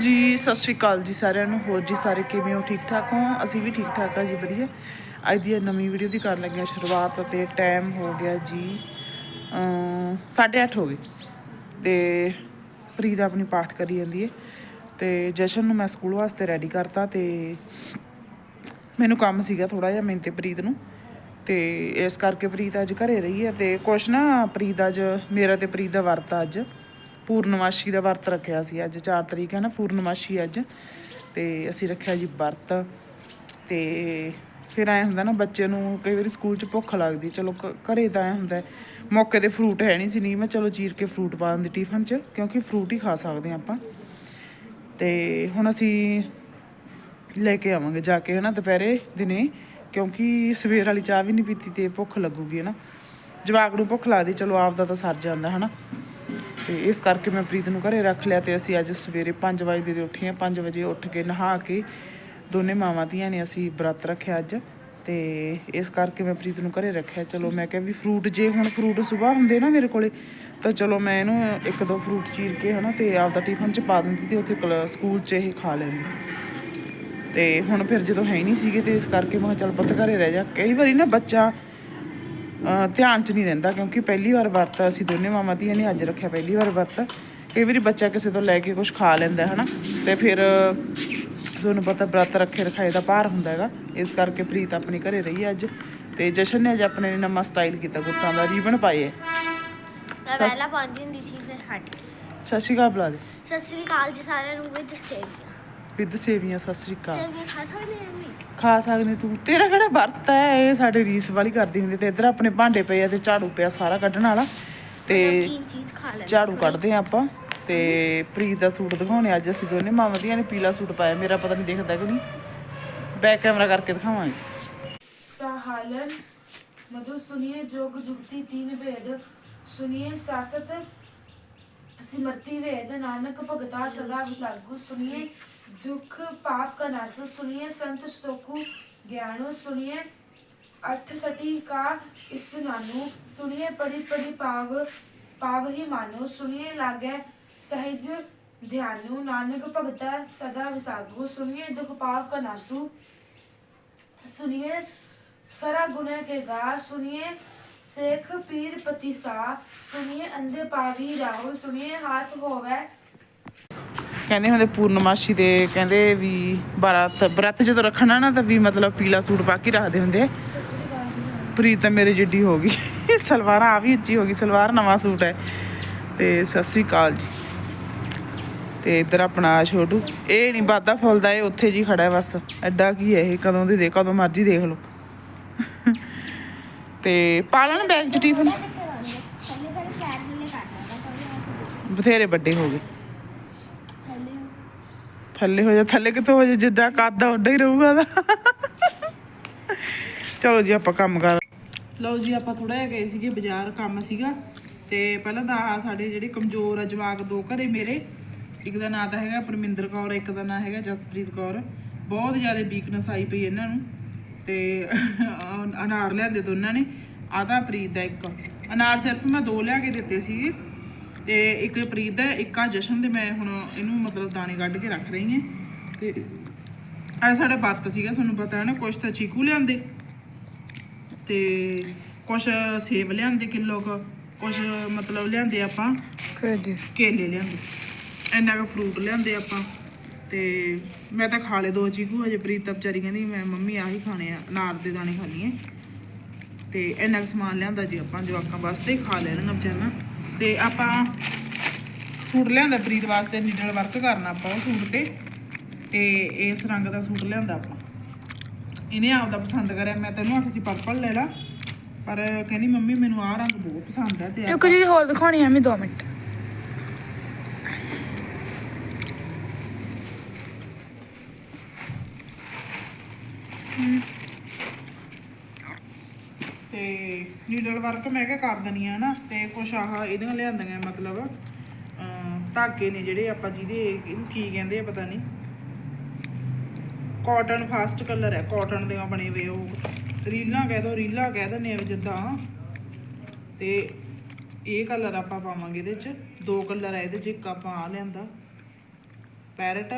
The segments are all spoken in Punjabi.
ਜੀ ਸਤਿ ਸ਼੍ਰੀ ਅਕਾਲ ਜੀ ਸਾਰਿਆਂ ਨੂੰ। ਹੋਰ ਜੀ ਸਾਰੇ ਕਿਵੇਂ ਹੋ? ਠੀਕ ਠਾਕ ਹੋ? ਅਸੀਂ ਵੀ ਠੀਕ ਠਾਕ ਆ ਜੀ ਵਧੀਆ। ਅੱਜ ਦੀ ਨਵੀਂ ਵੀਡੀਓ ਦੀ ਕਰਨ ਲੱਗੇ ਹਾਂ ਸ਼ੁਰੂਆਤ ਤੇ ਟਾਈਮ ਹੋ ਗਿਆ ਜੀ ਅਮ, ਸਾਢੇ ਅੱਠ ਹੋ ਗਏ। ਤੇ ਪ੍ਰੀਤ ਆਪਣੀ ਪਾਠ ਕਰੀ ਜਾਂਦੀ ਹੈ ਤੇ ਜਸ਼ਨ ਨੂੰ ਮੈਂ ਸਕੂਲ ਵਾਸਤੇ ਰੈਡੀ ਕਰਤਾ ਤੇ ਮੈਨੂੰ ਕੰਮ ਸੀਗਾ ਥੋੜਾ ਜਿਹਾ ਮੈਨੂੰ ਤੇ ਪ੍ਰੀਤ ਨੂੰ। ਤੇ ਇਸ ਕਰਕੇ ਪ੍ਰੀਤ ਅੱਜ ਘਰੇ ਰਹੀ ਹੈ ਤੇ ਕੁਛ ਨਾ ਪ੍ਰੀਤ ਅੱਜ ਮੇਰਾ ਤੇ ਪ੍ਰੀਤ ਦਾ ਵਰਤ ਆ ਅੱਜ। ਪੂਰਨਮਾਸ਼ੀ ਦਾ ਵਰਤ ਰੱਖਿਆ ਸੀ ਅੱਜ 4 ਤਰੀਕ ਹੈ ਨਾ, ਪੂਰਨਮਾਸ਼ੀ ਅੱਜ। ਤੇ ਅਸੀਂ ਰੱਖਿਆ ਜੀ ਵਰਤ। ਤੇ ਫਿਰ ਐ ਹੁੰਦਾ ਨਾ, ਬੱਚੇ ਨੂੰ ਕਈ ਵਾਰੀ ਸਕੂਲ 'ਚ ਭੁੱਖ ਲੱਗਦੀ, ਚਲੋ ਘ- ਘਰੇ ਤਾਂ ਐ ਹੁੰਦਾ, ਮੌਕੇ ਤੇ ਫਰੂਟ ਹੈ ਨਹੀਂ ਸੀ ਨਹੀਂ ਮੈਂ ਚਲੋ ਚੀਰ ਕੇ ਫਰੂਟ ਪਾ ਦਿੰਦੀ ਟਿਫਨ 'ਚ, ਕਿਉਂਕਿ ਫਰੂਟ ਹੀ ਖਾ ਸਕਦੇ ਹਾਂ ਆਪਾਂ। ਤੇ ਹੁਣ ਅਸੀਂ ਲੈ ਕੇ ਆਵਾਂਗੇ ਜਾ ਕੇ, ਹਨਾ, ਦੁਪਹਿਰੇ ਦਿਨੇ, ਕਿਉਂਕਿ ਸਵੇਰ ਵਾਲੀ ਚਾਹ ਵੀ ਨਹੀਂ ਪੀਤੀ ਤੇ ਭੁੱਖ ਲੱਗੂਗੀ, ਹਨਾ। ਜਵਾਕ ਨੂੰ ਭੁੱਖ ਲੱਗਦੀ, ਚਲੋ ਆਪ ਦਾ ਤਾਂ ਸਰ ਜਾਂਦਾ, ਹਨਾ। ਤੇ ਇਸ ਕਰਕੇ ਮੈਂ ਪ੍ਰੀਤ ਨੂੰ ਘਰੇ ਰੱਖ ਲਿਆ ਤੇ ਅਸੀਂ ਅੱਜ ਸਵੇਰੇ 5 ਵਜੇ ਦੇ ਉੱਠੇ ਹਾਂ। 5 ਵਜੇ ਉੱਠ ਕੇ ਨਹਾ ਕੇ ਦੋਨੇ ਮਾਵਾਂ ਧੀਆਂ ਨੇ ਅਸੀਂ ਵਰਤ ਰੱਖਿਆ ਅੱਜ ਤੇ ਇਸ ਕਰਕੇ ਮੈਂ ਪ੍ਰੀਤ ਨੂੰ ਘਰੇ ਰੱਖਿਆ। ਚਲੋ ਮੈਂ ਕਿਹਾ ਵੀ ਫਰੂਟ ਜੇ ਹੁਣ ਫਰੂਟ ਸਵੇਰ ਹੁੰਦੇ ਨਾ ਮੇਰੇ ਕੋਲੇ, ਤਾਂ ਚਲੋ ਮੈਂ ਇਹਨੂੰ ਇੱਕ ਦੋ ਫਰੂਟ ਚੀਰ ਕੇ ਹਨਾ ਤੇ ਆਪਦਾ ਟਿਫਨ ਚ ਪਾ ਦਿੰਦੀ ਤੇ ਉੱਥੇ ਕਲ- ਸਕੂਲ 'ਚ ਇਹ ਖਾ ਲੈਂਦੀ। ਤੇ ਹੁਣ ਫਿਰ ਜਦੋਂ ਹੈ ਹੀ ਨਹੀਂ ਸੀਗੇ ਤੇ ਇਸ ਕਰਕੇ ਮੈਂ ਕਿਹਾ ਚੱਲ ਪੁੱਤ ਘਰੇ ਰਹਿ ਜਾ। ਕਈ ਵਾਰੀ ਨਾ ਬੱਚਾ ਧਿਆਨ 'ਚ ਨਹੀਂ ਰਹਿੰਦਾ ਕਿਉਂਕਿ ਪਹਿਲੀ ਵਾਰ ਵਰਤ ਅਸੀਂ ਦੋਨੇ ਮਾਮਾ ਧੀਆਂ ਨੇ ਅੱਜ ਰੱਖਿਆ ਪਹਿਲੀ ਵਾਰ ਵਰਤ। ਕਈ ਵਾਰੀ ਬੱਚਾ ਕਿਸੇ ਤੋਂ ਲੈ ਕੇ ਕੁਝ ਖਾ ਲੈਂਦਾ ਹੈ ਹਨਾ? ਤੇ ਫਿਰ ਤੁਹਾਨੂੰ ਪਤਾ ਵਰਤ ਰੱਖੇ ਰਖਾਏ ਦਾ ਭਾਰ ਹੁੰਦਾ ਹੈਗਾ। ਇਸ ਕਰਕੇ ਪ੍ਰੀਤ ਆਪਣੀ ਘਰੇ ਰਹੀ ਅੱਜ ਤੇ ਜਸ਼ਨ ਨੇ ਅੱਜ ਆਪਣੇ ਨੇ ਨਵਾਂ ਸਟਾਈਲ ਕੀਤਾ ਗੁੱਤਾਂ ਦਾ ਰੀਬਨ ਪਾਏ। ਮੈਂ ਪਹਿਲਾਂ ਪਾਉਂਦੀ ਹੁੰਦੀ ਸੀ ਫਿਰ ਹਟ ਗਈ। ਸਤਿ ਸ਼੍ਰੀ ਅਕਾਲ ਬੁਲਾ ਦੇ। ਸਤਿ ਸ੍ਰੀ ਅਕਾਲ ਜੀ ਸਾਰਿਆਂ ਨੂੰ ਵਿਦ ਸੇਵੀਆਂ। ਵਿਦ ਸੇਵੀਆਂ ਸਤਿ ਸ਼੍ਰੀ ਅਕਾਲ। ਸੇਵੀਆਂ ਖਾ ਸਕਦੇ ਮੈਂ ਖਾ ਸਕਦੇ ਤੂੰ। ਤੇਰਾ ਕਿਹੜਾ ਵਰਤ ਹੈ? ਇਹ ਸਾਡੇ ਰੀਸ ਵਾਲੀ ਕਰਦੀ ਹੁੰਦੀ ਤੇ ਇੱਧਰ ਆਪਣੇ ਭਾਂਡੇ ਪਏ ਆ ਤੇ ਝਾੜੂ ਪਿਆ ਸਾਰਾ ਕੱਢਣ ਵਾਲਾ। ਤੇ ਝਾੜੂ ਕੱਢਦੇ ਆ ਆਪਾਂ। ਤੇ ਪ੍ਰੀਤ ਦਾ ਸੂਟ ਦਿਖਾਉਣੇ ਅੱਜ ਅਸੀਂ ਦੋਨੇ ਮਾਵਾਂ ਦੀਆਂ ਨੇ ਪੀਲਾ ਸੂਟ ਪਾਇਆ। ਮੇਰਾ ਪਤਾ ਨਹੀਂ ਦਿਖਦਾ ਕਿ ਨਹੀਂ। ਬੈਕ ਕੈਮਰਾ ਕਰਕੇ ਦਿਖਾਵਾਂਗੇ। ਸਾਹਲਨ ਮਧੂ ਸੁਣੀਏ ਜੋਗ ਜੁਗਤੀ ਤੀਨ ਵੇਦ ਸੁਣੀਏ ਸਾਸਤ ਸਿਮਰਤੀ ਵੇਦ ਨਾਨਕ ਭਗਤਾ ਸਦਾ ਵਿਸਾਗੂ ਸੁਣੀਏ दुख पाप का नाश सुनिए संत सोखु ज्ञानो सुनिए अठ सटी का इस नानु सुनिए पढ़ी पढ़ी पाव पाव ही मानो सुनिए लागे सहज ध्यानु नानक भगता सदा विसागु सुनिए दुख पाप का नासु सुनिए सरा गुने के गा सुनिए शेख पीर पति सा सुनिए अंधे पावी राहो सुनिए हाथ होवे ਕਹਿੰਦੇ ਹੁੰਦੇ ਪੂਰਨਮਾਸ਼ੀ ਦੇ, ਕਹਿੰਦੇ ਵੀ ਬਰਤ ਬਰਤ ਜਦੋਂ ਰੱਖਣਾ ਨਾ ਤਾਂ ਵੀ ਮਤਲਬ ਪੀਲਾ ਸੂਟ ਪਾ ਕੇ ਰੱਖਦੇ ਹੁੰਦੇ। ਪ੍ਰੀਤ ਤਾਂ ਮੇਰੇ ਜਿੱਡੀ ਹੋ ਗਈ। ਸਲਵਾਰਾਂ ਆ ਵੀ ਉੱਚੀ ਹੋ ਗਈ, ਸਲਵਾਰ ਨਵਾਂ ਸੂਟ ਹੈ। ਤੇ ਸਤਿ ਸ੍ਰੀ ਅਕਾਲ ਜੀ। ਤੇ ਇੱਧਰ ਆਪਣਾ ਛੋਟੂ, ਇਹ ਨਹੀਂ ਵਾਦਾ ਫੁੱਲਦਾ, ਇਹ ਉੱਥੇ ਜੀ ਖੜਾ ਬਸ। ਐਡਾ ਕੀ ਹੈ ਇਹ? ਕਦੋਂ ਦੀ ਦੇ, ਕਦੋਂ ਮਰਜ਼ੀ ਦੇਖ ਲਓ। ਤੇ ਪਾ ਲੈਣ ਬੈਗ ਚ ਟਿਫਨ ਬਥੇਰੇ ਵੱਡੇ ਹੋ ਗਏ। ਥੱਲੇ ਹੋ ਜਾ, ਥੱਲੇ ਕਿੱਥੋਂ ਹੋ ਜਾ, ਜਿੱਦਾਂ ਕੱਦ ਉੱਡਾ ਹੀ ਰਹੂਗਾ ਦਾ ਚਲੋ ਜੀ, ਆਪਾਂ ਕੰਮ ਕਰ ਲਓ ਜੀ, ਆਪਾਂ ਥੋੜਾ ਜਿਹਾ ਗਏ ਸੀਗੇ ਬਾਜ਼ਾਰ, ਕੰਮ ਸੀਗਾ। ਤੇ ਪਹਿਲਾਂ ਤਾਂ ਆਹ ਸਾਡੇ ਜਿਹੜੇ ਕਮਜ਼ੋਰ ਆ ਜਵਾਕ ਦੋ ਘਰੇ ਮੇਰੇ। ਇੱਕ ਦਾ ਨਾਂ ਤਾਂ ਹੈਗਾ ਪਰਮਿੰਦਰ ਕੌਰ, ਇੱਕ ਦਾ ਨਾਂ ਹੈਗਾ ਜਸਪ੍ਰੀਤ ਕੌਰ। ਬਹੁਤ ਜ਼ਿਆਦਾ ਵੀਕਨੈਸ ਆਈ ਪਈ ਇਹਨਾਂ ਨੂੰ। ਤੇ ਅਨਾਰ ਲਿਆਂਦੇ ਦੋਨਾਂ ਨੇ। ਆਹ ਪ੍ਰੀਤ ਦਾ ਇੱਕ। ਅਨਾਰ ਸਿਰਫ ਮੈਂ ਦੋ ਲਿਆ ਕੇ ਦਿੱਤੇ ਸੀਗੇ। ਤੇ ਇੱਕ ਪ੍ਰੀਤ ਦਾ ਇੱਕ ਆ ਜਸ਼ਨ ਦੇ ਮੈਂ ਹੁਣ ਇਹਨੂੰ ਮਤਲਬ ਦਾਣੇ ਕੱਢ ਕੇ ਰੱਖ ਰਹੀ ਹਾਂ। ਤੇ ਆ ਸਾਡਾ ਵਰਤ ਸੀਗਾ ਤੁਹਾਨੂੰ ਪਤਾ ਹੈ ਨਾ ਕੁਛ ਤਾਂ ਚੀਕੂ ਲਿਆਂਦੇ। ਤੇ ਕੁਛ ਸੇਬ ਲਿਆਂਦੇ ਕਿਲੋ ਕੁ ਕੁਛ ਮਤਲਬ ਲਿਆਂਦੇ ਆਪਾਂ। ਕੇਲੇ। ਲਿਆਂਦੇ ਇੰਨਾ ਕੁ ਫਰੂਟ ਲਿਆਂਦੇ ਆਪਾਂ। ਤੇ ਮੈਂ ਤਾਂ ਖਾ ਲਏ ਦੋ ਚੀਕੂ ਅਜੇ ਪ੍ਰੀਤ ਵਿਚਾਰੀ ਕਹਿੰਦੀ ਮੈਂ ਮੰਮੀ ਆਹੀ ਖਾਣੇ ਆ ਅਨਾਰ ਦੇ ਦਾਣੇ ਖਾਣੀ ਹੈ। ਤੇ ਇੰਨਾ ਕੁ ਸਮਾਨ ਲਿਆਂਦਾ ਜੀ ਆਪਾਂ ਜਵਾਕਾਂ ਵਾਸਤੇ ਖਾ ਲੈਣਗੇ ਵਿਚਾਰੀਆਂ। ਤੇ ਆਪਾਂ ਸੂਟ ਲਿਆਂਦਾ ਪ੍ਰੀਤ ਵਾਸਤੇ ਨੀਡਲ ਵਰਕ ਕਰਨਾ ਆਪਾਂ ਉਹ ਸੂਟ ਤੇ। ਤੇ ਇਸ ਰੰਗ ਦਾ ਸੂਟ ਲਿਆਂਦਾ ਆਪਾਂ। ਇਹਨੇ ਆਪਦਾ ਪਸੰਦ ਕਰਿਆ। ਮੈਂ ਤੈਨੂੰ ਆਖੀ ਸੀ ਪਰਪਲ ਲੈ ਲਾ। ਪਰ ਕਹਿੰਦੀ ਮੰਮੀ ਮੈਨੂੰ ਆਹ ਰੰਗ ਬਹੁਤ ਪਸੰਦ ਹੈ ਤੇ ਇੱਕ ਆਪਾਂ- ਚੀਜ਼ ਹੋਰ ਦਿਖਾਉਣੀ ਹੈ ਮੈਂ 2 ਮਿੰਟ। ਤੇ ਨੀਡਲ ਵਰਕ ਮੈਂ ਕਿਹਾ ਕਰ ਦਨੀ ਆ ਨਾ ਤੇ ਕੁਛ ਆਹ ਇਹਦੀਆਂ ਲਿਆਂਦੀਆਂ ਮਤਲਬ ਅਮ, ਧਾਗੇ ਨੇ ਜਿਹੜੇ ਆਪਾਂ ਜਿਹਦੇ ਕੀ ਕਹਿੰਦੇ ਆ ਪਤਾ ਨਹੀਂ ਕਾਟਨ ਫਾਸਟ ਕਲਰ ਹੈ ਕਾਟਨ ਦੇ ਬਣੇ ਹੋਏ ਉਹ। ਰੀਲਾਂ ਕਹਿ ਦੋ ਰੀਲਾਂ ਕਹਿ ਦਿੰਦੇ ਆ ਜਿੱਦਾਂ। ਤੇ ਇਹ ਕਲਰ ਆਪਾਂ ਪਾਵਾਂਗੇ ਇਹਦੇ ਚ ਦੋ ਕਲਰ ਆ ਇਹਦੇ ਚ ਇੱਕ ਆਪਾਂ ਆ ਲਿਆਂਦਾ। ਪੈਰਟ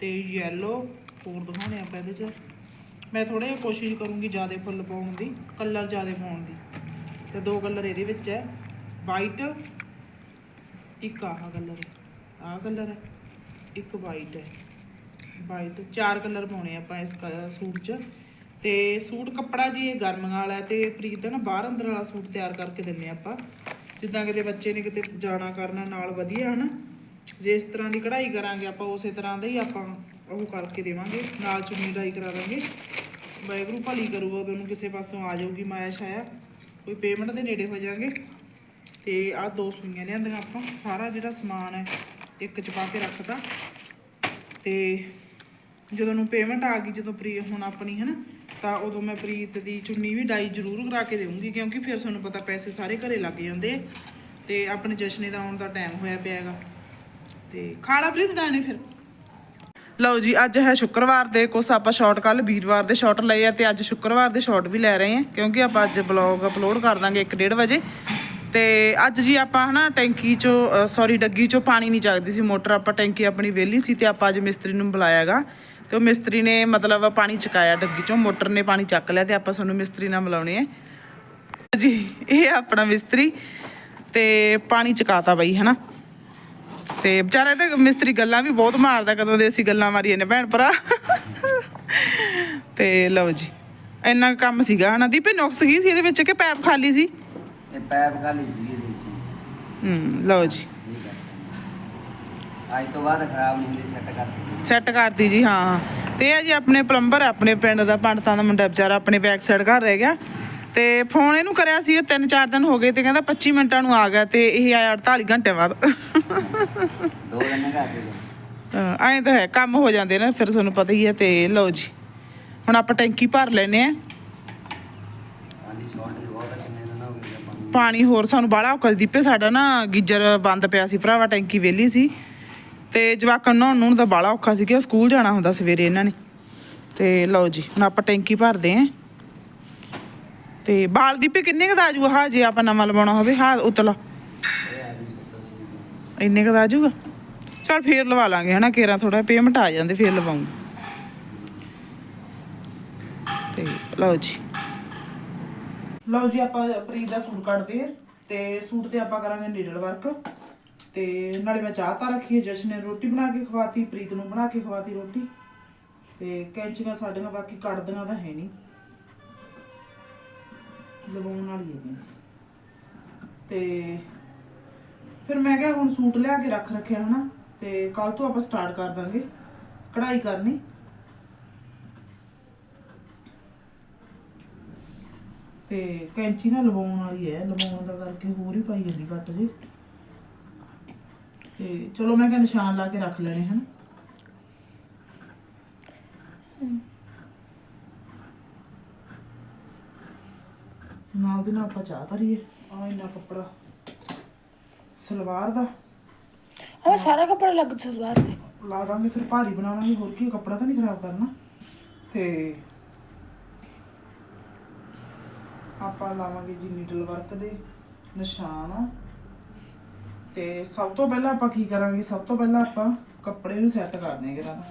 ਤੇ ਯੈਲੋ ਹੋਰ ਦਿਖਾਉਣੇ ਆਪਾਂ ਇਹਦੇ ਚ। ਮੈਂ ਥੋੜ੍ਹਾ ਜਿਹਾ ਕੋਸ਼ਿਸ਼ ਕਰੂੰਗੀ ਜ਼ਿਆਦਾ ਫੁੱਲ ਪਾਉਣ ਦੀ, ਕਲਰ ਜ਼ਿਆਦਾ ਪਾਉਣ ਦੀ। ਤੇ ਦੋ ਕਲਰ ਇਹਦੇ ਵਿੱਚ ਹੈ ਵਾਈਟ ਇੱਕ ਆਹ ਕਲਰ ਆਹ ਕਲਰ ਹੈ, ਇੱਕ ਵਾਈਟ ਹੈ। ਵਾਈਟ ਚਾਰ ਕਲਰ ਪਾਉਣੇ ਆਪਾਂ ਇਸ ਕ- ਸੂਟ 'ਚ। ਤੇ ਸੂਟ ਕੱਪੜਾ ਜੀ ਇਹ ਗਰਮੀਆਂ ਵਾਲਾ ਹੈ ਤੇ ਪ੍ਰੀਤ ਦਾ ਨਾ ਬਾਹਰ ਅੰਦਰ ਵਾਲਾ ਸੂਟ ਤਿਆਰ ਕਰਕੇ ਦਿੰਨੇ ਆਪਾਂ। ਜਿੱਦਾਂ ਕਿਤੇ ਬੱਚੇ ਨੇ ਕਿਤੇ ਜਾਣਾ ਕਰਨਾ ਨਾਲ ਵਧੀਆ ਹਨਾ। ਜੇ ਇਸ ਤਰ੍ਹਾਂ ਦੀ ਕਢਾਈ ਕਰਾਂਗੇ ਆਪਾਂ, ਉਸੇ ਤਰ੍ਹਾਂ ਦਾ ਹੀ ਆਪਾਂ ਉਹ ਕਰਕੇ ਦੇਵਾਂਗੇ, ਨਾਲ ਚੁੰਨੀ ਡਾਈ ਕਰਾ ਦਾਂਗੇ। ਵਾਹਿਗੁਰੂ ਭਲੀ ਕਰੂਗਾ ਉਦੋਂ ਨੂੰ ਕਿਸੇ ਪਾਸੋਂ ਆ ਜਾਊਗੀ ਮਾਇਆ ਛਾਇਆ। ਕੋਈ ਪੇਮੈਂਟ ਦੇ ਨੇੜੇ ਹੋ ਜਾਾਂਗੇ। ਤੇ ਆਹ ਦੋ ਸੂਈਆਂ ਲਿਆਂਦੀਆਂ ਆਪਾਂ। ਸਾਰਾ ਜਿਹੜਾ ਸਮਾਨ ਹੈ, ਇੱਕ ਚ ਪਾ ਕੇ ਰੱਖਤਾ। ਤੇ ਜਦੋਂ ਨੂੰ ਪੇਮੈਂਟ ਆ ਗਈ, ਜਦੋਂ ਪ੍ਰੀ ਹੁਣ ਆਪਣੀ ਹੈ ਨਾ ਤਾਂ ਉਦੋਂ ਮੈਂ ਪ੍ਰੀਤ ਦੀ ਚੁੰਨੀ ਵੀ ਡਾਈ ਜ਼ਰੂਰ ਕਰਾ ਕੇ ਦੇਵਾਂਗੀ ਕਿਉਂਕਿ ਫਿਰ ਤੁਹਾਨੂੰ ਪਤਾ ਪੈਸੇ ਸਾਰੇ ਘਰੇ ਲੱਗ ਜਾਂਦੇ ਆ। ਤੇ ਆਪਣੇ ਜਸ਼ਨੇ ਦਾ ਆਉਣ ਦਾ ਟਾਈਮ ਹੋਇਆ ਪਿਆ ਹੈਗਾ। ਤੇ ਖਾਲਾ ਪ੍ਰੀਤ, ਦਾਣੇ ਫਿਰ। ਲਓ ਜੀ, ਅੱਜ ਹੈ ਸ਼ੁੱਕਰਵਾਰ ਦੇ, ਕੁਛ ਆਪਾਂ ਸ਼ਾਰਟ ਕੱਲ ਵੀਰਵਾਰ ਦੇ ਸ਼ਾਰਟ ਲਏ ਆ ਤੇ ਅੱਜ ਸ਼ੁੱਕਰਵਾਰ ਦੇ ਸ਼ਾਰਟ ਵੀ ਲੈ ਰਹੇ ਆ, ਕਿਉਂਕਿ ਆਪਾਂ ਅੱਜ ਬਲੌਗ ਅਪਲੋਡ ਕਰ ਦਾਂਗੇ 1:30 ਵਜੇ। ਤੇ ਅੱਜ ਜੀ ਆਪਾਂ ਹਨਾ ਟੈਂਕੀ ਚੋਂ ਸੌਰੀ ਡੱਗੀ ਚੋਂ ਪਾਣੀ ਨਹੀਂ ਚੱਕਦੀ ਸੀ, ਮੋਟਰ ਆਪਾਂ ਟੈਂਕੀ ਆਪਣੀ ਵਿਹਲੀ ਸੀ ਤੇ ਆਪਾਂ ਅੱਜ ਮਿਸਤਰੀ ਨੂੰ ਬੁਲਾਇਆਗਾ ਤੇ ਉਹ ਮਿਸਤਰੀ ਨੇ ਮਤਲਬ ਪਾਣੀ ਚਕਾਇਆ ਡੱਗੀ ਚੋਂ, ਮੋਟਰ ਨੇ ਪਾਣੀ ਚੱਕ ਲਿਆ ਤੇ ਆਪਾਂ ਤੁਹਾਨੂੰ ਮਿਸਤਰੀ ਨਾਲ ਮਿਲਾਉਣੇ ਆ। ਜੀ, ਇਹ ਆਪਣਾ ਮਿਸਤਰੀ ਤੇ ਪਾਣੀ ਚਕਾਤਾ ਬਈ, ਹਨਾ। ਤੇ ਵਿਚਾਰੇ ਤੇ ਮਿਸਤਰੀ ਗੱਲਾਂ ਵੀ ਬਹੁਤ ਮਾਰਦਾ ਕਦੋਂ ਦੇ ਅਸੀਂ ਗੱਲਾਂ ਮਾਰੀਏ ਨੇ ਭੈਣ ਭਰਾ। ਤੇ ਲਓ ਜੀ ਇੰਨਾ ਕੰਮ ਸੀਗਾ ਹਨਾ। ਦੀਪੇ ਨੁਕਸ ਗਈ ਸੀ ਇਹਦੇ ਵਿੱਚ ਕਿ ਪੈਪ ਖਾਲੀ ਸੀ? ਇਹ ਪੈਪ ਖਾਲੀ ਸੀ ਇਹਦੇ ਵਿੱਚ। ਹੂੰ ਲਓ ਜੀ। ਅੱਜ ਤੋਂ ਬਾਅਦ ਖਰਾਬ ਨਹੀਂ ਹੁੰਦੀ ਸੈੱਟ ਕਰਤੀ ਸੈੱਟ ਕਰਤੀ ਜੀ ਹਾਂ ਤੇ ਇਹ ਜੀ ਆਪਣੇ ਪਲੰਬਰ ਆਪਣੇ ਪਿੰਡ ਦਾ ਪੰਡਤਾਂ ਦਾ ਮੁੰਡਾ ਵਿਚਾਰਾ ਆਪਣੇ ਬੈਕ ਸਾਈਡ ਘਰ ਰਹਿ ਗਿਆ। ਤੇ ਫੋਨ ਇਹਨੂੰ ਕਰਿਆ ਸੀ 3-4 ਦਿਨ ਹੋ ਗਏ ਤੇ ਕਹਿੰਦਾ 25 ਮਿੰਟਾਂ ਨੂੰ ਆ ਗਿਆ ਤੇ ਇਹ ਆਇਆ 48 ਘੰਟੇ ਬਾਅਦ। ਦੋ ਦਿਨ ਦੇ ਤਾਂ ਹੈ ਕੰਮ ਹੋ ਜਾਂਦੇ ਨਾ ਫਿਰ ਤੁਹਾਨੂੰ ਪਤਾ ਹੀ ਹੈ ਤੇ ਲਓ ਜੀ। ਹੁਣ ਆਪਾਂ ਟੈਂਕੀ ਭਰ ਲੈਨੇ ਆ ਪਾਣੀ ਹੋਰ ਸਾਨੂੰ ਬਾਹਲਾ ਸੀ। ਦੀਪੇ ਸਾਡਾ ਨਾ ਗੀਜਰ ਬੰਦ ਪਿਆ ਸੀ ਭਰਾਵਾ ਟੈਂਕੀ ਵਿਹਲੀ ਸੀ। ਤੇ ਜਵਾਕਾਂ ਨੂੰ ਨੂੰ ਤਾਂ ਬਾਹਲਾ ਔਖਾ ਸੀ ਕਿ ਉਹ ਸਕੂਲ ਜਾਣਾ ਹੁੰਦਾ ਸਵੇਰੇ ਇਹਨਾਂ ਨੇ। ਤੇ ਲਓ ਜੀ ਹੁਣ ਆਪਾਂ ਟੈਂਕੀ ਭਰਦੇ ਆਂ ਤੇ ਬਾਲ ਦੀਪੇ ਕਿੰਨੇ ਕੁ ਦਾ ਆ ਹਾਂ ਜੇ ਆਪਾਂ ਨਵਾਂ ਲਵਾਉਣਾ ਹੋਵੇ ਹਾਂ ਉਤਲਾ। ਇੰਨੇ ਕੁ ਦਾ ਆ ਚਲ ਫੇਰ ਲਵਾ ਲਾਂਗੇ, ਹਨਾ, ਕੇਰਾ ਥੋੜਾ ਪੇਮੈਂਟ ਆ ਜਾਂਦੇ, ਫੇਰ ਲਵਾਉਂਗੇ। ਤੇ ਲਓ ਜੀ। ਲਓ ਜੀ, ਆਪਾਂ ਪ੍ਰੀਤ ਦਾ ਸੂਟ ਕੱਢਦੇ ਆ, ਤੇ ਸੂਟ ਤੇ ਆਪਾਂ ਕਰਾਂਗੇ ਨੀਡਲ ਵਰਕ ਤੇ ਨਾਲੇ ਮੈਂ ਚਾਹ ਤਾਂ ਰੱਖੀ ਹੈ ਜਸ਼ਨ ਨੇ ਰੋਟੀ ਬਣਾ ਕੇ ਖਵਾਤੀ, ਪ੍ਰੀਤ ਨੂੰ ਬਣਾ ਕੇ ਖਵਾਤੀ ਰੋਟੀ। ਤੇ ਕੈਂਚੀਆਂ ਸਾਡੀਆਂ ਬਾਕੀ ਕੱਢਦੀਆਂ ਤਾਂ ਹੈ ਨਹੀਂ। ਲਵਾਉਣ ਵਾਲੀ ਹੈ ਤੇ ਫਿਰ ਮੈਂ ਕਿਹਾ ਹੁਣ ਸੂਟ ਲਿਆ ਕੇ ਰੱਖ ਰੱਖਿਆ ਹਨਾ, ਤੇ ਕੱਲ ਤੋਂ ਆਪਾਂ ਸਟਾਰਟ ਕਰ ਦਾਂਗੇ, ਕਢਾਈ ਕਰਨੀ। ਤੇ ਕੈਂਚੀ ਨਾ ਲਵਾਉਣ ਵਾਲੀ ਹੈ, ਲਵਾਉਣ ਦਾ ਕਰਕੇ ਹੋਰ ਹੀ ਪਾਈ ਜਾਂਦੀ ਘੱਟ ਜੀ। ਤੇ ਚਲੋ ਮੈਂ ਕਿਹਾ ਨਿਸ਼ਾਨ ਲਾ ਕੇ ਰੱਖ ਲੈਣੇ ਹਨ। ਨਾਲ ਦੀ ਨਾਲ ਆਪਾਂ ਚਾਹ ਧਰੀਏ। ਆ ਇੰਨਾ ਕੱਪੜਾ। ਸਲਵਾਰ ਦਾ। ਉਹ ਸਾਰਾ ਕੱਪੜਾ ਲੱਗ ਸਲਵਾਰ ਤੇ। ਲਾ ਦਾਂਗੇ ਫਿਰ ਭਾਰੀ ਬਣਾਵਾਂਗੇ ਹੋਰ ਕੀ ਕੱਪੜਾ ਤਾਂ ਨਹੀਂ ਖਰਾਬ ਕਰਨਾ। ਤੇ ਆਪਾਂ ਲਾਵਾਂਗੇ ਜੀ ਨੀਡਲ ਵਰਕ ਦੇ ਨਿਸ਼ਾਨ। ਤੇ ਸਭ ਤੋਂ ਪਹਿਲਾਂ ਆਪਾਂ ਕੀ ਕਰਾਂਗੇ? ਸਭ ਤੋਂ ਪਹਿਲਾਂ ਆਪਾਂ ਕੱਪੜੇ ਨੂੰ ਸੈੱਟ ਕਰਦੇ ਹਾਂ ਕਿਰਾਂ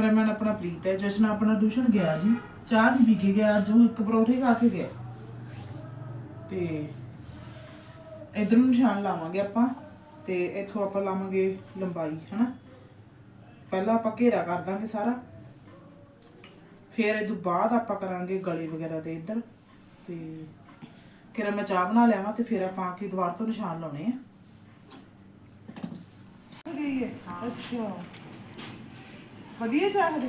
ਕੈਮਰਾਮੈਨ ਆਪਣਾ ਪ੍ਰੀਤ ਹੈ, ਜਸ਼ਨ ਆਪਣਾ ਟਿਊਸ਼ਨ ਗਿਆ ਜੀ। ਚਾਹ ਵੀ ਪੀ ਕੇ ਗਿਆ, ਅੱਜ ਉਹ ਇੱਕ ਪਰੌਠੇ ਖਾ ਕੇ ਗਿਆ। ਤੇ ਇਧਰ ਨੂੰ ਨਿਸ਼ਾਨ ਲਾਵਾਂਗੇ ਆਪਾਂ, ਤੇ ਇੱਥੋਂ ਆਪਾਂ ਲਾਵਾਂਗੇ ਲੰਬਾਈ, ਹਨਾ? ਪਹਿਲਾਂ ਆਪਾਂ ਘੇਰਾ ਕਰ ਦਾਂਗੇ ਸਾਰਾ। ਫਿਰ ਇਹ ਤੋਂ ਬਾਅਦ ਆਪਾਂ ਕਰਾਂਗੇ ਗਲੇ ਵਗੈਰਾ ਤੇ ਇੱਧਰ। ਤੇ ਕਿਰਾ ਮੈਂ ਚਾਹ ਬਣਾ ਲਿਆਵਾਂ ਤੇ ਫਿਰ ਆਪਾਂ ਆ ਕੇ ਦੁਬਾਰਾ ਤੋਂ ਨਿਸ਼ਾਨ ਲਾਉਣੇ ਆ। ਗਈ ਹੈ ਅੱਛਾ। ਵਧੀਆ ਚਾਹ ਦੇ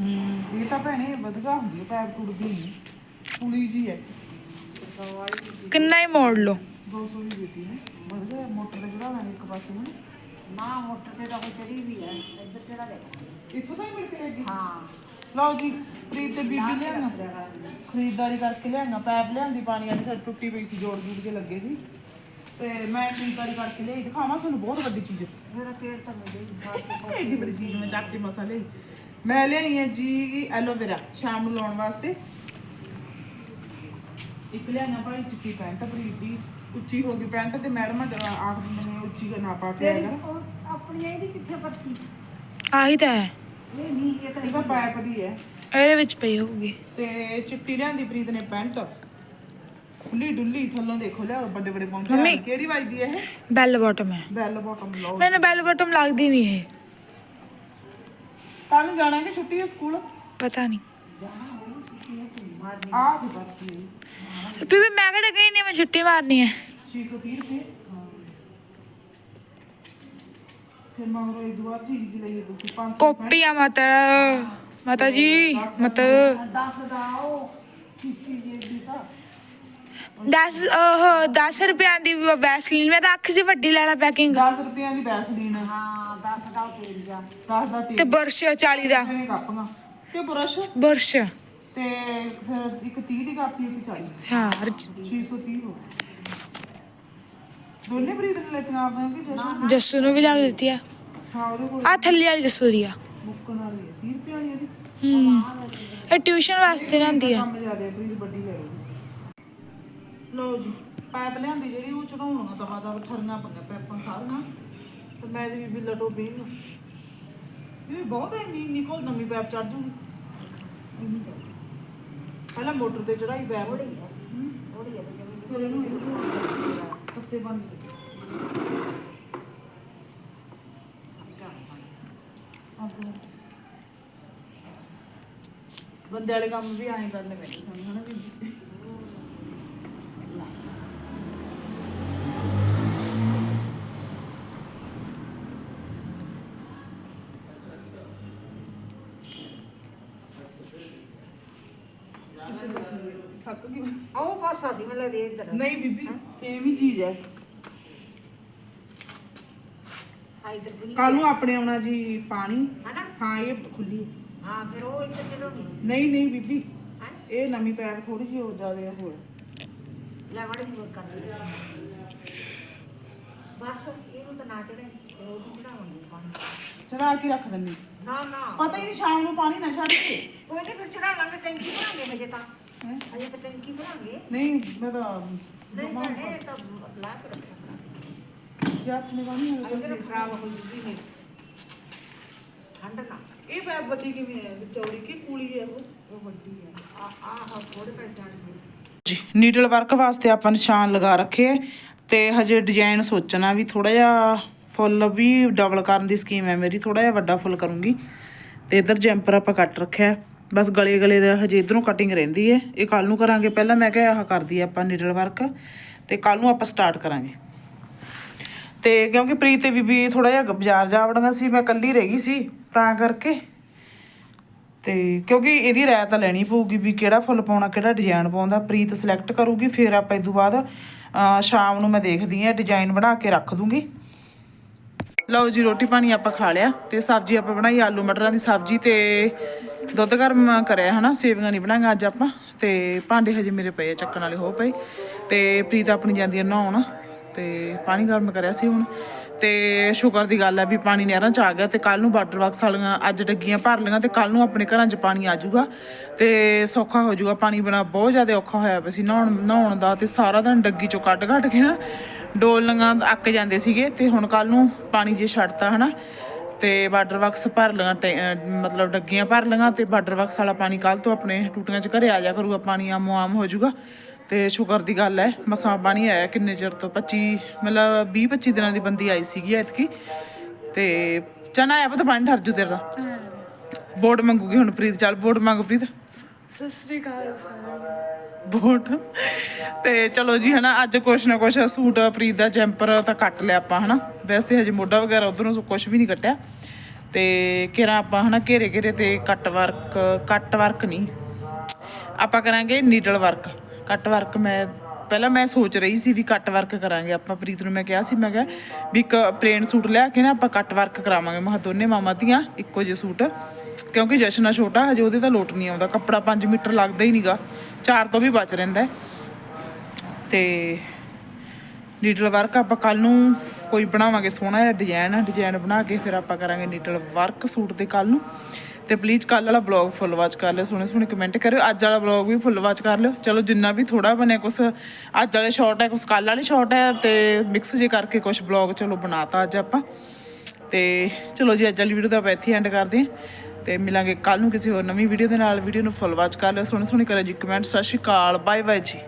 ਹੂੰ। ਇਹ ਤਾਂ ਭੈਣੇ ਵਧਗਾ ਹੁੰਦੀ ਹੈ ਪੈਰ ਟੁੱਟਦੀ ਨਹੀਂ ਪੁਲੀ ਜੀ ਹੈ। ਕਿੰਨਾ ਹੀ ਮੋੜ ਲਓ। 200 ਦੀ ਦਿੱਤੀ ਨੇ। ਵਧਗਾ ਮੋਟਰ ਦੇ ਜਿਹੜਾ ਲਾਂਗੇ ਇੱਕ ਪਾਸੇ ਨੂੰ। ਨਾ ਮੋਟਰ ਤੇ ਤਾਂ ਕੋਈ ਚੜੀ ਵੀ ਹੈ। ਇੱਧਰ ਚੜਾ ਦੇ ਇੱਥੋਂ ਤਾਂ ਹੀ ਮਿਲ ਕੇ ਲੱਗੀ ਹਾਂ। ਲਓ ਜੀ ਪ੍ਰੀਤ ਤੇ ਬੀਬੀ ਲਿਆਂਗਾ ਖਰੀਦਦਾਰੀ ਕਰਕੇ ਲਿਆਂਗਾ ਪੈਪ ਲਿਆਂਦੀ ਪਾਣੀ ਵਾਲੀ ਸਾਡੀ ਟੁੱਟੀ ਪਈ ਸੀ ਜੋੜ ਜੂੜ ਕੇ ਲੱਗੇ ਸੀ। ਤੇ ਮੈਂ ਖਰੀਦਦਾਰੀ ਕਰਕੇ ਲਈ ਦਿਖਾਵਾਂ ਤੁਹਾਨੂੰ ਬਹੁਤ ਵੱਡੀ ਚੀਜ਼। ਮੇਰਾ ਤੇਲ ਤਾਂ ਮਿਲੇ ਐਡੀ ਬੜੀ ਚੀਜ਼ ਮੈਂ ਚੱਕ ਕੇ ਮਸਾ ਲਈ ਮੈਂ ਲਿਆਈ ਹੈ ਜੀ ਐਲੋਵੇਰਾ ਸ਼ਾਮ ਨੂੰ ਲਾਉਣ ਵਾਸਤੇ। ਇੱਕ ਲਿਆਣਾ ਭਾਈ ਚਿੱਟੀ ਪੈਂਟ ਪ੍ਰੀਤ ਦੀ ਉੱਚੀ ਹੋ ਗਈ ਪੈਂਟ ਤੇ ਮੈਡਮ ਆਖ ਦਿੰਦੇ ਨੇ ਉੱਚੀ ਦਾ ਨਾ ਪਾ ਕੇ ਆਇਆ ਆਪਣੀ ਇਹਦੀ ਕਿੱਥੇ ਪਰਚੀ? ਆਹੀ ਤਾਂ ਹੈ। ਇਹ ਨਹੀਂ ਇਹ ਤਾਂ ਇਹ ਦੀ ਹੈ। ਇਹਦੇ ਵਿੱਚ ਪਈ ਹੋਊਗੀ। ਤੇ ਚਿੱਟੀ ਲਿਆਂਦੀ ਪ੍ਰੀਤ ਨੇ ਪੈਂਟ। ਖੁੱਲੀ ਡੁੱਲੀ ਥੱਲੋਂ ਦੇਖੋ ਲਿਆ ਵੱਡੇ ਵੱਡੇ ਪਹੁੰਚੇ ਮੰਮੀ। ਕਿਹੜੀ ਵੱਜਦੀ ਹੈ ਇਹ? ਬੈਲ ਬਾਟਮ ਹੈ। ਬੈਲ ਬਾਟਮ ਲਓ ਮੈਨੂੰ ਬੈਲ ਬਾਟਮ ਲੱਗਦੀ ਨਹੀਂ ਇਹ। ਕੱਲ ਨੂੰ ਜਾਣਾ ਕਿ ਛੁੱਟੀ ਹੈ ਸਕੂਲ? ਪਤਾ ਨਹੀਂ। ਬੀਬੀ ਮੈਂ ਕਿਹੜਾ ਗਈ ਨਹੀਂ ਮੈਂ ਛੁੱਟੀ ਮਾਰਨੀ ਹੈ। 630 ਰੁਪਏ। ਫਿਰ ਮਗਰੋਂ ਇਹ ਦੁਆ ਚੀਜ਼ ਦੀ ਲਈ ਤੁਸੀਂ 500 ਕਾਪੀਆਂ ਮਾਤਾ ਮਾਤਾ ਜੀ ਮਤ। 10 ਦਾ ਉਹ ਕਿਸੇ ਜੇ ਦੀ ਤਾਂ 10 ਉਹ 10 ਰੁਪਿਆਂ ਦੀ ਵੈਸਲੀਨ ਮੈਂ ਤਾਂ ਅੱਖ 'ਚ ਵੱਡੀ ਲੈਣਾ ਪੈਕਿੰਗ। 10 ਰੁਪਈਆਂ ਦੀ ਵੈਸਲੀਨ। ਹਾਂ 10 ਦਾ ਉਹ ਤੇਲ ਜਾ 10 ਦਾ ਤੇ ਤੇਲ ਬੁਰਸ਼ 40 ਦਾ। ਕਾਪੀਆਂ ਤੇ ਬੁਰਸ਼? ਬੁਰਸ਼। ਤੇ ਫਿਰ ਇੱਕ 30 ਦੀ ਕਾਪੀ ਇੱਕ 40 ਹਾਂ 630 ਹੋ ਦੋਨੇ ਬਰੀਦ ਨੇ ਲੈਤੀਆਂ ਆਪਦੀਆਂ ਕਿ ਜਸ਼ਨ ਜੱਸੂ ਨੂੰ ਵੀ ਲੱਗ ਦਿੱਤੀ ਆ। ਹਾਂ ਉਹਦੇ ਕੋਲ। ਆ ਥੱਲੇ ਵਾਲੀ ਜੱਸੂ ਦੀ ਆ। ਮੁੱਕਣ ਵਾਲੀ ਹੈ 30 ਰੁਪਏ ਵਾਲੀ ਇਹਦੀ ਹੂੰ। ਇਹ ਟਿਊਸ਼ਨ ਵਾਸਤੇ ਰਹਿੰਦੀ ਆ। ਕੰਮ ਜ਼ਿਆਦਾ ਬਰੀਦ ਵੱਡੀ ਲੈ ਲਓ। ਲਓ ਜੀ ਪਾਈਪ ਲਿਆਂਦੀ ਜਿਹੜੀ ਉਹ ਚੜਾਉਣਾ ਦਵਾ ਦਵਾ ਠਰਨਾ ਪੰਗਾ ਪੈਪਾਂ ਸਾਰੀਆਂ। ਤੇ ਮੈਂ ਦੀ ਵੀ ਲਟੋ ਬੀਨ ਨੂੰ। ਇਹ ਬਹੁਤ ਇੰਨੀ ਨਿਕਲ ਨਵੀਂ ਪੈਪ ਚੜ ਜੂਗੀ। ਪਹਿਲਾਂ ਮੋਟਰ ਤੇ ਚੜਾਈ ਥੋੜੀ ਹੈ ਥੋੜੀ ਹੈ ਫਿਰ ਇਹਨੂੰ ਪੱਤੇ ਬੰਦ ਵਾਲੇ ਕੰਮ ਵੀ ਐਂ ਕਰਨੇ ਪੈਂਦੇ ਸਾਨੂੰ ਹਨਾ ਵੀ ਥੱਕ ਗਈ ਮੈਂ। ਉਹ ਪਾਸਾ ਸੀ ਮੈਨੂੰ ਲੱਗਦਾ ਇੱਧਰ ਨਹੀਂ ਬੀਬੀ ਸੇਮ ਹੀ ਚੀਜ਼ ਹੈ। ਆ ਇੱਧਰ ਖੁੱਲੀ ਕੱਲ ਨੂੰ ਆਪਣੇ ਆਉਣਾ ਜੀ ਪਾਣੀ। ਹਨਾ? ਹਾਂ ਇਹ ਖੁੱਲੀ ਹੈ। ਹਾਂ ਫਿਰ ਉਹ ਇੱਧਰ ਚੜਾਉਣੀ ਸੀ ਨਹੀਂ ਨਹੀਂ ਬੀਬੀ ਹੈ? ਇਹ ਨਵੀਂ ਪੈਪ ਥੋੜੀ ਜਿਹੀ ਹੋ ਜਾਦੇ ਹੋਰ ਲੈ ਜਿਹੀ ਹੋਰ ਕਰ ਦੇ ਬਸ ਇਹਨੂੰ ਤਾਂ ਨਾ ਚੜੇ ਉਹ ਚੜਾਉਣੀ ਪਾਣੀ। ਚੜਾ ਕੇ ਰੱਖ ਦਿੰਨੀ ਨਾ ਨਾ। ਪਤਾ ਹੀ ਨਹੀਂ ਸ਼ਾਮ ਨੂੰ ਪਾਣੀ ਨਾ ਛੱਡ ਕੇ। ਕੋਈ ਨਹੀਂ ਫਿਰ ਚੜਾ ਲਾਂਗੇ ਟੈਂਕੀ ਭਰਾਂਗੇ ਹਜੇ ਤਾਂ। ਹੈਂ? ਹਜੇ ਤਾਂ ਟੈਂਕੀ ਭਰਾਂਗੇ ਨਹੀਂ ਮੈਂ ਤਾਂ ਨਹੀਂ ਭਰਨੇ ਤਾਂ ਲਾ ਕੇ ਰੱਖਾਂਗੇ ਜਾਤ ਨੇ ਬਾਣੀ ਇੱਧਰ ਖਰਾਬ ਹੋ ਜੂਗੀ ਨਹੀਂ ਠੰਡ ਨਾ। ਇਹ ਪੈਪ ਵੱਡੀ ਕਿਵੇਂ ਹੈ? ਚੌੜੀ ਕਿ ਕੂਲੀ ਹੈ ਉਹ? ਉਹ ਵੱਡੀ ਹੈ। ਆ ਆਹ ਥੋੜੇ ਪੈ ਜਾਣਗੇ ਜੀ ਨੀਡਲ ਵਰਕ ਵਾਸਤੇ ਆਪਾਂ ਨਿਸ਼ਾਨ ਲਗਾ ਰੱਖੇ ਹੈ ਤੇ ਹਜੇ ਡਿਜ਼ਾਈਨ ਸੋਚਣਾ ਵੀ ਥੋੜਾ ਜਿਹਾ ਫੁੱਲ ਵੀ ਡਬਲ ਕਰਨ ਦੀ ਸਕੀਮ ਹੈ ਮੇਰੀ ਥੋੜਾ ਜਿਹਾ ਵੱਡਾ ਫੁੱਲ ਕਰੂੰਗੀ। ਤੇ ਇਧਰ ਜੈਂਪਰ ਆਪਾਂ ਕੱਟ ਰੱਖਿਆ ਹੈ। ਬਸ ਗਲੇ ਗਲੇ ਦਾ ਹਜੇ ਇਧਰੋਂ ਕਟਿੰਗ ਰਹਿੰਦੀ ਹੈ। ਇਹ ਕੱਲ ਨੂੰ ਕਰਾਂਗੇ। ਪਹਿਲਾਂ ਮੈਂ ਕਿਹਾ ਆਹ ਕਰਦੀ ਆਪਾਂ ਨੀਡਲ ਵਰਕ ਤੇ ਕੱਲ ਨੂੰ ਆਪਾਂ ਸਟਾਰਟ ਕਰਾਂਗੇ। ਤੇ ਕਿਉਂਕਿ ਪ੍ਰੀਤ ਤੇ ਬੀਬੀ ਥੋੜਾ ਜਿਹਾ ਬਾਜ਼ਾਰ ਜਾ ਵੜਨਾ ਸੀ, ਮੈਂ ਇਕੱਲੀ ਰਹਿ ਗਈ ਸੀ ਤਾਂ ਕਰਕੇ। ਤੇ ਕਿਉਂਕਿ ਇਹਦੀ ਰਾਇ ਤਾਂ ਲੈਣੀ ਪਊਗੀ ਵੀ ਕਿਹੜਾ ਫੁੱਲ ਪਾਉਣਾ, ਕਿਹੜਾ ਡਿਜ਼ਾਈਨ ਪਾਉਂਦਾ। ਪ੍ਰੀਤ ਸਿਲੈਕਟ ਕਰੂਗੀ, ਫਿਰ ਆਪਾਂ ਇਸ ਤੋਂ ਬਾਅਦ ਸ਼ਾਮ ਨੂੰ ਮੈਂ ਦੇਖਦੀ ਆ ਡਿਜ਼ਾਈਨ ਬਣਾ ਕੇ ਰੱਖ ਦੂੰਗੀ। ਲਓ ਜੀ, ਰੋਟੀ ਪਾਣੀ ਆਪਾਂ ਖਾ ਲਿਆ ਤੇ ਸਬਜ਼ੀ ਆਪਾਂ ਬਣਾਈ, ਆਲੂ ਮਟਰਾਂ ਦੀ ਸਬਜ਼ੀ ਤੇ ਦੁੱਧ ਗਰਮ ਕਰਿਆ ਹਨਾ, ਸੇਵੀਆਂ ਨਹੀਂ ਬਣਾਈਆਂ ਅੱਜ ਆਪਾਂ ਤੇ ਭਾਂਡੇ ਹਜੇ ਮੇਰੇ ਪਏ ਆ, ਚੱਕਣ ਵਾਲੇ ਹੋ ਪਏ ਤੇ ਪ੍ਰੀਤ ਆਪਣੀ ਜਾਂਦੀ ਹੈ ਨਹਾਉਣ ਤੇ ਪਾਣੀ ਗਰਮ ਕਰਿਆ ਸੀ ਹੁਣ ਤੇ ਸ਼ੁਕਰ ਦੀ ਗੱਲ ਹੈ ਵੀ ਪਾਣੀ ਨਹਿਰਾਂ ਚ ਆ ਗਿਆ ਤੇ ਕੱਲ ਨੂੰ ਵਾਟਰ ਬਾਕਸ ਵਾਲੀਆਂ ਅੱਜ ਡੱਗੀਆਂ ਭਰ ਲਈਆਂ ਤੇ ਕੱਲ ਨੂੰ ਆਪਣੇ ਘਰਾਂ 'ਚ ਪਾਣੀ ਆ ਜਾਊਗਾ ਤੇ ਸੌਖਾ ਹੋ ਜਾਊਗਾ, ਪਾਣੀ ਬਿਨਾ ਬਹੁਤ ਜ਼ਿਆਦਾ ਔਖਾ ਹੋਇਆ ਪਿਆ ਸੀ ਨਹਾਉਣ ਨਹਾਉਣ ਦਾ ਤੇ ਸਾਰਾ ਦਿਨ ਡੱਗੀ ਚੋਂ ਕੱਢ ਕੱਢ ਕੇ ਨਾ ਡੋਲੀਆਂ ਅੱਕ ਜਾਂਦੇ ਸੀਗੇ ਤੇ ਹੁਣ ਕੱਲ ਨੂੰ ਪਾਣੀ ਜੇ ਛੱਡਤਾ ਹਨਾ? ਤੇ ਵਾਟਰ ਬਾਕਸ ਭਰ ਅਹ ਮਤਲਬ ਡੱਗੀਆਂ ਭਰ ਲਈਆਂ ਤੇ ਵਾਟਰ ਬਾਕਸ ਵਾਲਾ ਪਾਣੀ ਕੱਲ ਤੋਂ ਆਪਣੇ ਟੂਟੀਆਂ 'ਚ ਘਰੇ ਆ ਜਾ ਕਰੂਗਾ ਪਾਣੀ ਆਮੋ ਆਮ ਹੋ ਜਾਊਗਾ। ਤੇ ਸ਼ੁਕਰ ਦੀ ਗੱਲ ਹੈ ਮਸਾਂ ਪਾਣੀ ਆਇਆ ਕਿੰਨੇ ਚਿਰ ਤੋਂ? 25 ਮਤਲਬ 20 25 ਦਿਨਾਂ ਦੀ ਬੰਦੀ ਆਈ ਸੀਗੀ ਐਤਕੀ। ਤੇ ਚਨਾ ਆਇਆ ਪਤਾ ਪਾਣੀ ਠਰ ਜੂ ਤੇਰਾ ਵੋਟ ਮੰਗੂਗੀ ਹੁਣ ਪ੍ਰੀਤ ਚੱਲ ਵੋਟ ਮੰਗ ਪ੍ਰੀਤ। ਸਤਿ ਸ੍ਰੀ ਅਕਾਲ ਵੋਟ ਤੇ ਚਲੋ ਜੀ, ਹਨਾ, ਅੱਜ ਕੁਛ ਨਾ ਕੁਛ ਸੂਟ, ਪ੍ਰੀਤ ਦਾ ਜੈਂਪਰ ਤਾਂ ਕੱਟ ਲਿਆ ਆਪਾਂ, ਹਨਾ। ਵੈਸੇ ਹਜੇ ਮੋਢਾ ਵਗੈਰਾ ਉਧਰੋਂ ਕੁਛ ਵੀ ਨਹੀਂ ਕੱਟਿਆ। ਤੇ ਕਿਰਾ ਆਪਾਂ, ਹਨਾ, ਘੇਰੇ ਘੇਰੇ ਤੇ ਕੱਟ ਵਰਕ ਕੱਟ ਵਰਕ ਨਹੀਂ। ਆਪਾਂ ਕਰਾਂਗੇ ਨੀਡਲ ਵਰਕ ਕੱਟ ਵਰਕ ਮੈਂ, ਪਹਿਲਾਂ ਮੈਂ ਸੋਚ ਰਹੀ ਸੀ ਵੀ ਕੱਟ ਵਰਕ ਕਰਾਂਗੇ ਆਪਾਂ, ਪ੍ਰੀਤ ਨੂੰ ਮੈਂ ਕਿਹਾ ਸੀ, ਮੈਂ ਕਿਹਾ ਵੀ ਇੱਕ ਪਲੇਨ ਸੂਟ ਲਿਆ ਕੇ ਨਾ ਆਪਾਂ ਕੱਟ ਵਰਕ ਕਰਾਵਾਂਗੇ। ਮੈਂ ਕਿਹਾ ਦੋਨੇ ਮਾਮਾ ਦੀਆਂ ਇੱਕੋ ਜਿਹੇ ਸੂਟ। ਕਿਉਂਕਿ ਜਸ਼ਨ ਛੋਟਾ, ਹਜੇ ਉਹਦੇ ਤਾਂ ਲੋਟ ਨਹੀਂ ਆਉਂਦਾ। ਕੱਪੜਾ 5 ਮੀਟਰ ਲੱਗਦਾ ਹੀ ਨਹੀਂਗਾ ਚਾਰ ਤੋਂ ਵੀ ਬਚ ਰਹਿੰਦਾ ਤੇ ਨੀਡਲ ਵਰਕ ਆਪਾਂ ਕੱਲ ਨੂੰ ਕੋਈ ਬਣਾਵਾਂਗੇ ਸੋਹਣਾ ਜਿਹਾ ਡਿਜ਼ਾਈਨ ਡਿਜ਼ਾਈਨ ਬਣਾ ਕੇ ਫਿਰ ਆਪਾਂ ਕਰਾਂਗੇ ਨੀਡਲ ਵਰਕ ਸੂਟ ਤੇ ਕੱਲ ਨੂੰ। ਤੇ ਪਲੀਜ਼ ਕੱਲ ਵਾਲਾ ਬਲੌਗ ਫੁੱਲ ਵਾਚ ਕਰ ਲਿਓ, ਸੋਹਣੇ ਸੋਹਣੇ ਕਮੈਂਟ ਕਰਿਓ। ਅੱਜ ਵਾਲਾ ਬਲੌਗ ਵੀ ਫੁੱਲ ਵਾਚ ਕਰ ਲਿਓ। ਚਲੋ ਜਿੰਨਾ ਵੀ ਥੋੜਾ ਬਣਿਆ ਕੁਛ, ਅੱਜ ਵਾਲੇ ਸ਼ਾਰਟ ਹੈ, ਕੁਛ ਕੱਲ ਵਾਲੇ ਸ਼ਾਰਟ ਹੈ ਤੇ ਮਿਕਸ ਜੇ ਕਰਕੇ ਕੁਛ ਬਲੌਗ ਚਲੋ ਬਣਾਤਾ ਅੱਜ ਆਪਾਂ। ਤੇ ਚਲੋ ਜੀ, ਅੱਜ ਵਾਲੀ ਵੀਡੀਓ ਦਾ ਆਪਾਂ ਇੱਥੇ ਐਂਡ ਕਰਦੇ ਹਾਂ। ਤੇ ਮਿਲਾਂਗੇ ਕੱਲ ਨੂੰ ਕਿਸੇ ਹੋਰ ਨਵੀਂ ਵੀਡੀਓ ਦੇ ਨਾਲ। ਵੀਡੀਓ ਨੂੰ ਫੁੱਲ ਵਾਚ ਕਰ ਲਿਓ। ਸੋਹਣੀ ਸੋਹਣੀ ਕਰਿਓ ਜੀ। ਕਮੈਂਟ ਸਤਿ ਸ਼੍ਰੀ ਅਕਾਲ। ਬਾਏ ਬਾਏ ਜੀ।